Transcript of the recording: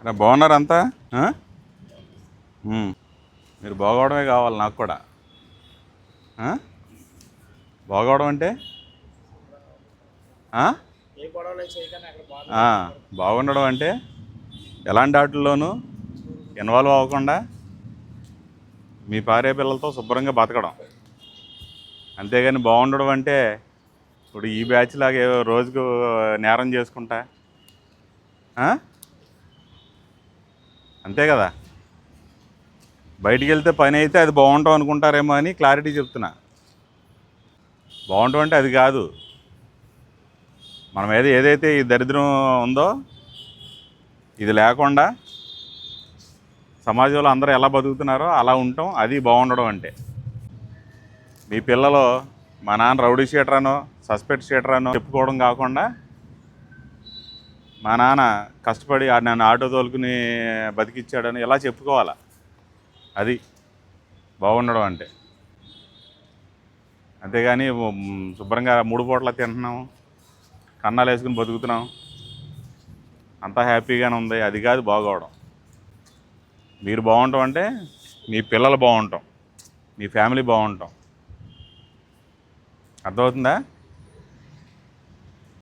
అరే బాగున్నారంతా మీరు బాగోవడమే కావాలి నాకు కూడా. బాగోవడం అంటే? బాగుండడం అంటే? ఎలాంటి వాటిల్లోనూ ఇన్వాల్వ్ అవ్వకుండా మీ పారే పిల్లలతో శుభ్రంగా బతకడం. అంతేగాని బాగుండడం అంటే ఇప్పుడు ఈ బ్యాచ్ లాగా ఏవో రోజుకు నేరం చేసుకుంటా? అంతే కదా? బయటికి వెళ్తే పని అయితే అది బాగుంటాం అనుకుంటారేమో అని క్లారిటీ చెప్తున్నా. బాగుంటాం అంటే అది కాదు. మనం ఏది ఏదైతే ఈ దరిద్రం ఉందో ఇది లేకుండా సమాజంలో అందరూ ఎలా బతుకుతున్నారో అలా ఉంటాం అది బాగుండడం అంటే. మీ పిల్లలు మా నాన్న రౌడీ షీటర్ అనో సస్పెక్ట్ షీటర్ అనో చెప్పుకోవడం కాకుండా మా నాన్న కష్టపడి ఆ నన్ను ఆటో తోలుకుని బతికిచ్చాడని ఇలా చెప్పుకోవాలా? అది బాగుండడం అంటే. అంతేగాని శుభ్రంగా మూడు పూటలా తింటున్నాం కన్నాలు వేసుకుని బతుకుతున్నాం. అంతా హ్యాపీగానే ఉంది అది కాదు బాగోవడం. మీరు బాగుంటాం అంటే మీ పిల్లలు బాగుంటాం మీ ఫ్యామిలీ బాగుంటాం. అర్థమవుతుందా?